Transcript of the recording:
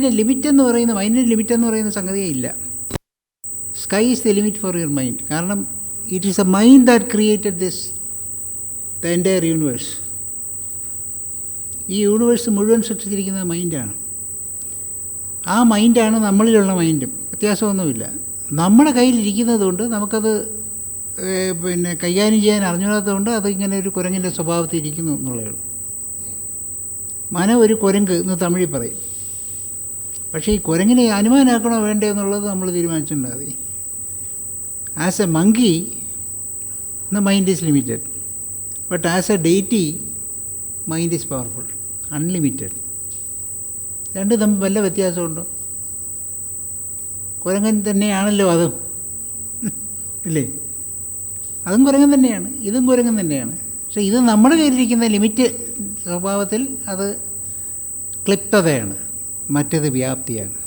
മൈൻഡിന്റെ limit എന്ന് പറയുന്ന മൈൻഡിന്റെ limit എന്ന് പറയുന്ന സംഗതിയേ ഇല്ല. Sky is the limit for your mind കാരണം it is a mind that created this the entire universe ഈ യൂണിവേഴ്സ് മുഴുവൻ സൃഷ്ടിച്ചിരിക്കുന്നത് മൈൻഡാണ് ആ മൈൻഡാണ് നമ്മളിലുള്ള മൈൻഡും വ്യത്യാസമൊന്നുമില്ല. നമ്മുടെ കയ്യിലിരിക്കുന്നത് കൊണ്ട് നമുക്കത് പിന്നെ കൈകാര്യം ചെയ്യാൻ അറിഞ്ഞൂടാത്തതുകൊണ്ട് അത് ഇങ്ങനെ ഒരു കുരങ്ങിന്റെ സ്വഭാവത്തിൽ ഇരിക്കുന്നു എന്നുള്ളതാണ്. മന ഒരു കുരങ്ക് എന്ന് തമിഴിൽ പറയും. പക്ഷേ ഈ കുരങ്ങിനെ അനുമാനാക്കണോ വേണ്ടേ എന്നുള്ളത് നമ്മൾ തീരുമാനിച്ചിട്ടുണ്ടാ as a monkey the mind is limited but as a deity mind is powerful unlimited രണ്ട് തമ്മിൽ വല്ല വ്യത്യാസമുണ്ടോ? കുരങ്ങൻ തന്നെയാണല്ലോ അതും. അല്ലേ അതും കുരങ്ങൻ തന്നെയാണ് ഇതും കുരങ്ങൻ തന്നെയാണ്. പക്ഷേ ഇത് നമ്മുടെ കയ്യിലിരിക്കുന്ന ലിമിറ്റ് സ്വഭാവത്തിൽ അത് ക്ലിപ്തതയാണ്. മറ്റേത് വ്യാപ്തിയാണ്.